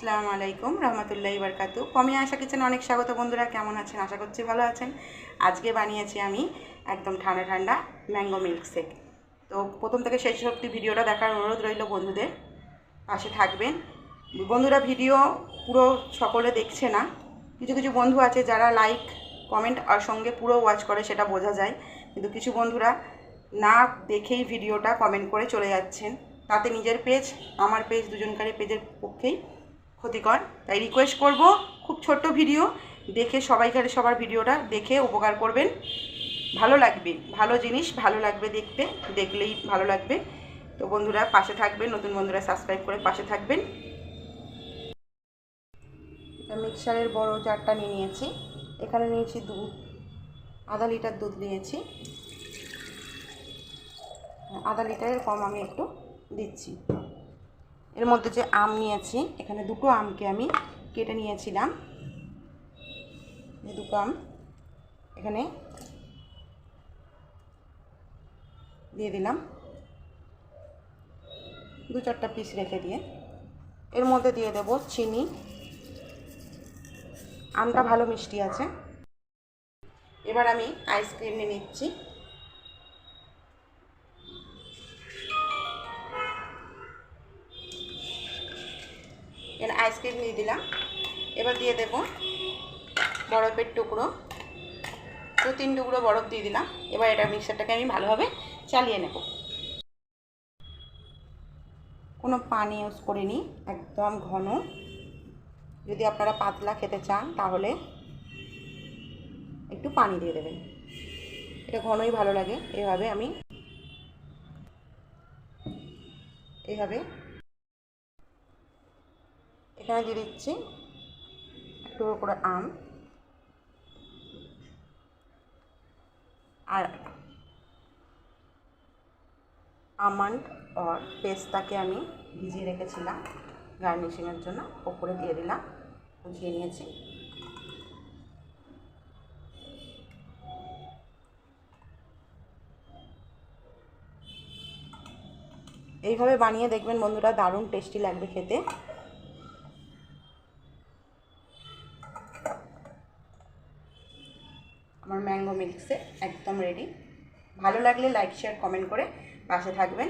আসসালামু আলাইকুম, রহমতুল্লাহি বারকাতু কমে আসা কিচেন অনেক স্বাগত বন্ধুরা, কেমন আছেন? আশা করছি ভালো আছেন। আজকে বানিয়েছি আমি একদম ঠান্ডা ঠান্ডা ম্যাঙ্গো মিল্ক শেক। তো প্রথম থেকে শেষ অবধি ভিডিওটা দেখার অনুরোধ রইল বন্ধুদের, পাশে থাকবেন। বন্ধুরা ভিডিও পুরো সকলে দেখছে না। কিছু কিছু বন্ধু আছে যারা লাইক কমেন্ট আর সঙ্গে পুরো ওয়াচ করে, সেটা বোঝা যায়। কিন্তু কিছু বন্ধুরা না দেখেই ভিডিওটা কমেন্ট করে চলে যাচ্ছেন। তাতে নিজের পেজ আমার পেজ দুজনকারী পেজের পক্ষেই ক্ষতিকর। তাই রিকোয়েস্ট করব, খুব ছোট্ট ভিডিও দেখে সবাইকার সবার ভিডিওটা দেখে উপকার করবেন। ভালো লাগবে, ভালো জিনিস, ভালো লাগবে দেখতে, দেখলেই ভালো লাগবে। তো বন্ধুরা, পাশে থাকবেন, নতুন বন্ধুরা সাবস্ক্রাইব করে পাশে থাকবেন। মিক্সারের বড় জারটা নিয়ে নিয়েছি। এখানে নিয়েছি দুধ, আধা লিটার দুধ নিয়েছি। আধা লিটারের কম আমি একটু দিচ্ছি। এর মধ্যে যে আম নিয়েছি, এখানে দুটো আমকে আমি কেটে নিয়েছিলাম। দুটো আম এখানে দিয়ে দিলাম। দু চারটা পিস রেখে দিয়ে। এর মধ্যে দিয়ে দেব চিনি। আমটা ভালো মিষ্টি আছে। এবার আমি আইসক্রিম নিয়ে নিচ্ছি। এখানে আইসক্রিম দিয়ে দিলাম। এবার দিয়ে দেব বরফের টুকরো। দু, তিন টুকরো বরফ দিয়ে দিলাম। এবার এটা মিক্সারটাকে আমি ভালোভাবে চালিয়ে নেব। কোনো পানি ইউজ করিনি, একদম ঘন। যদি আপনারা পাতলা খেতে চান, তাহলে একটু পানি দিয়ে দেবেন। এটা ঘনই ভালো লাগে। এভাবে আমি, এভাবে এখানে দিয়ে দিচ্ছি একটু করে আম আর আমন্ড আর পেস্তাকে আমি ভিজিয়ে রেখেছিলাম গার্নিশিংয়ের জন্য, ওপরে দিয়ে দিলাম, বুঝিয়ে নিয়েছি। এইভাবে বানিয়ে দেখবেন বন্ধুরা, দারুণ টেস্টি লাগবে খেতে। আমার ম্যাঙ্গো মিল্কসে একদম রেডি ভালো লাগলে লাইক শেয়ার কমেন্ট করে পাশে থাকবেন।